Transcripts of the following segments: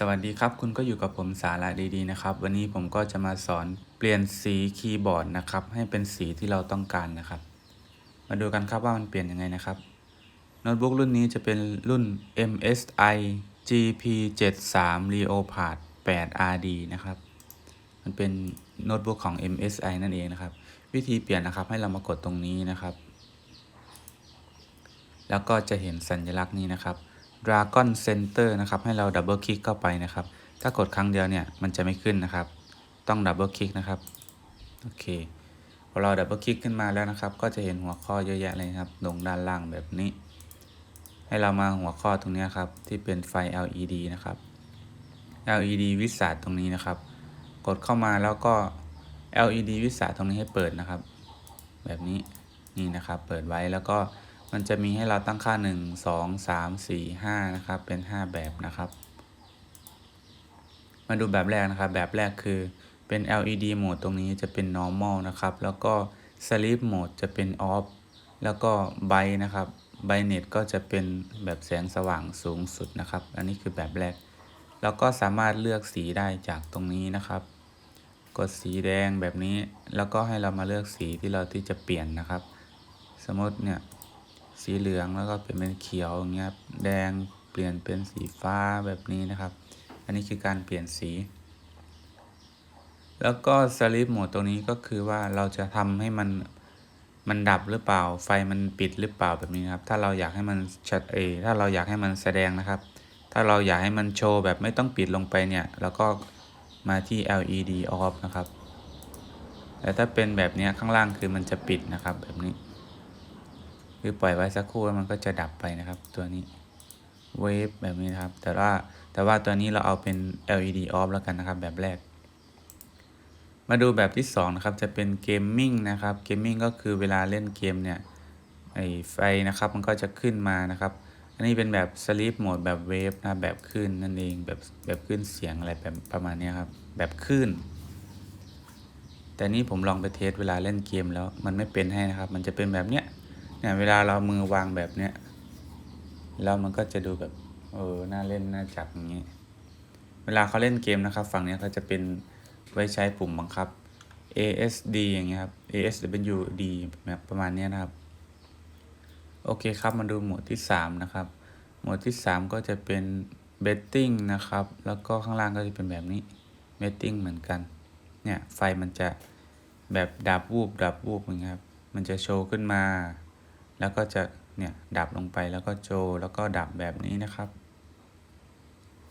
สวัสดีครับ คุณก็อยู่กับผมสาระดีๆนะครับ วันนี้ผมก็จะมาสอนเปลี่ยนสีคีย์บอร์ดนะครับ ให้เป็นสีที่เราต้องการนะครับ มาดูกันครับว่ามันเปลี่ยนยังไงนะครับโน้ตบุ๊กรุ่นนี้จะเป็นรุ่น MSI GP73 Leopard 8 RD นะครับ มันเป็นโน้ตบุ๊กของ MSI นั่นเองนะครับ วิธีเปลี่ยนนะครับให้เรามากดตรงนี้นะครับ แล้วก็จะเห็นสัญลักษณ์นี้นะครับ Dragon Center นะครับ ให้เราดับเบิลคลิกเข้าไปนะครับ ถ้ากดครั้งเดียวเนี่ย มันจะไม่ขึ้นนะครับ ต้องดับเบิลคลิกนะครับ โอเค พอเราดับเบิลคลิกขึ้นมาแล้วนะครับ ก็จะเห็นหัวข้อเยอะแยะเลยครับ ลงด้านล่างแบบนี้ ให้เรามาหัวข้อตรงนี้ครับ ที่เป็นไฟ LED นะครับ LED วิสาตรงนี้นะครับ กดเข้ามาแล้วก็ LED วิสาตรงนี้ให้เปิดนะครับ แบบนี้ นี่นะครับ เปิดไว้แล้วก็ มันจะมีให้เราตั้งค่า 1 2 3 4 5นะครับ เป็น 5 แบบนะครับ มาดูแบบแรกนะครับ แบบแรกคือเป็น LED โหมดตรงนี้จะเป็น normal นะครับ แล้วก็ sleep mode จะเป็น off แล้วก็ bright นะครับ brightness ก็จะเป็นแบบแสงสว่างสูงสุดนะครับ อันนี้คือแบบแรก แล้วก็สามารถเลือกสีได้จากตรงนี้นะครับ กดสีแดงแบบนี้ แล้วก็ให้เรามาเลือกสีที่เราที่จะเปลี่ยนนะครับ สมมติเนี่ย สีเหลืองแล้วก็เป็นเป็นเขียวอย่างเงี้ยแดงเปลี่ยนเป็นสีฟ้าแบบนี้นะครับ อันนี้คือการเปลี่ยนสี แล้วก็สลิปโหมดตรงนี้ก็คือว่าเราจะทำให้มันมันดับหรือเปล่า ไฟมันปิดหรือเปล่าแบบนี้ครับ ถ้าเราอยากให้มันชัดเอถ้าเราอยากให้มันแสดงนะครับ ถ้าเราอยากให้มันโชว์แบบไม่ต้องปิดลงไปเนี่ยเราก็มาที่ LED off นะครับ แต่ถ้าเป็นแบบนี้ข้างล่างคือมันจะปิดนะครับแบบนี้ คือปล่อยไว้สักครู่แล้วมันก็จะดับไปนะครับ ตัวนี้เวฟแบบนี้นครับ แต่ว่าแต่ว่าตัวนี้เราเอาเป็น LED off แล้วกันนะครับแบบแรก มาดูแบบที่ 2 นะครับ จะเป็นเกมมิ่งนะครับเกมมิ่งก็คือเวลาเล่นเกมเนี่ยไอไฟนะครับมันก็จะขึ้นมานะครับ อันนี้เป็นแบบสลีปโหมดแบบเวฟนะแบบคลื่นนั่นเองแบบแบบคลื่นเสียงอะไรแบบประมาณนี้ครับแบบคลื่นแต่นี่ผมลองไปเทสเวลาเล่นเกมแล้วมันไม่เป็นให้นะครับ มันจะเป็นแบบเนี้ย เนี่ยเวลาเรามือวางแบบเนี้ยแล้วมันก็จะดูแบบเออน่าเล่นน่าจับอย่างนี้ เวลาเขาเล่นเกมนะครับ ฝั่งนี้เขาจะเป็นไว้ใช้ปุ่มบังคับ ASD อย่างเงี้ยครับ ASWD แบบประมาณนี้นะครับ โอเคครับมาดูโหมดที่ 3 นะครับโหมดที่ 3 ก็จะเป็น betting นะครับ แล้วก็ข้างล่างก็จะเป็นแบบนี้ betting เหมือนกัน เนี่ย ไฟมันจะแบบดับวูบดับวูบอย่างเงี้ยครับ มันจะโชว์ขึ้นมา แล้วก็จะเนี่ยดับลงไปแล้วก็โชว์แล้วก็ดับแบบนี้นะครับ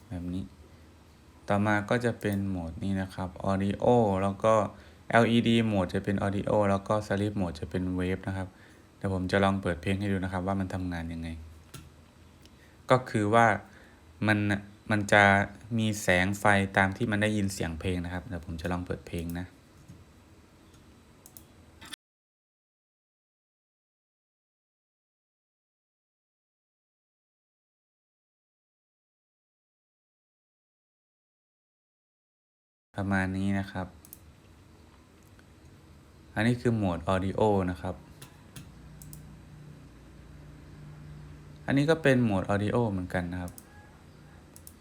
แบบนี้ ต่อมาก็จะเป็นโหมดนี้นะครับ audio แล้วก็ LED โหมดจะเป็น audio แล้วก็ sleep โหมดจะเป็น wave นะครับเดี๋ยวผมจะลองเปิดเพลงให้ดูนะครับ ว่ามันทำงานยังไง ก็คือว่ามันมันจะมีแสงไฟตามที่มันได้ยินเสียงเพลงนะครับเดี๋ยวผมจะลองเปิดเพลงนะ ประมาณนี้นะครับ อันนี้คือโหมด audio นะครับ อันนี้ก็เป็นโหมด audio เหมือนกันนะครับ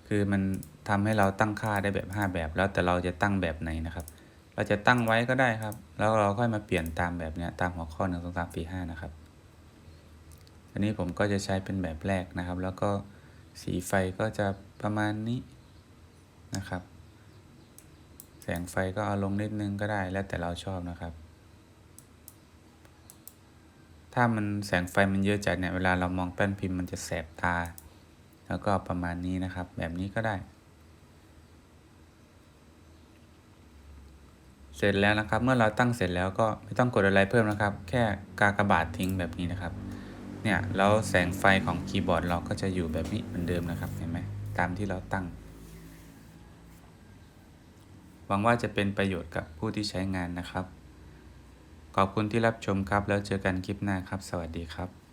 คือมันทำให้เราตั้งค่าได้แบบ 5 แบบแล้วแต่เราจะตั้งแบบไหนนะครับ เราจะตั้งไว้ก็ได้ครับ แล้วเราค่อยมาเปลี่ยนตามแบบเนี้ยตามหัวข้อ1 2 3 4 5นะครับ อันนี้ผมก็จะใช้เป็นแบบแรกนะครับ แล้วก็สีไฟก็จะประมาณนี้นะครับ แสงไฟก็เอาลงนิดนึงก็ได้แล้วแต่เราชอบนะครับ ถ้ามันแสงไฟมันเยอะจัดเนี่ยเวลาเรามองแป้นพิมพ์มันจะแสบตา แล้วก็ประมาณนี้นะครับ แบบนี้ก็ได้ เสร็จแล้วนะครับ เมื่อเราตั้งเสร็จแล้วก็ไม่ต้องกดอะไรเพิ่มนะครับ แค่กากบาททิ้งแบบนี้นะครับ เนี่ยแล้วแสงไฟของคีย์บอร์ดเราก็จะอยู่แบบนี้เหมือนเดิมนะครับเห็นไหมตามที่เราตั้ง หวังว่าจะเป็นประโยชน์กับผู้ที่ใช้งานนะครับ ขอบคุณที่รับชมครับ แล้วเจอกันคลิปหน้าครับ สวัสดีครับ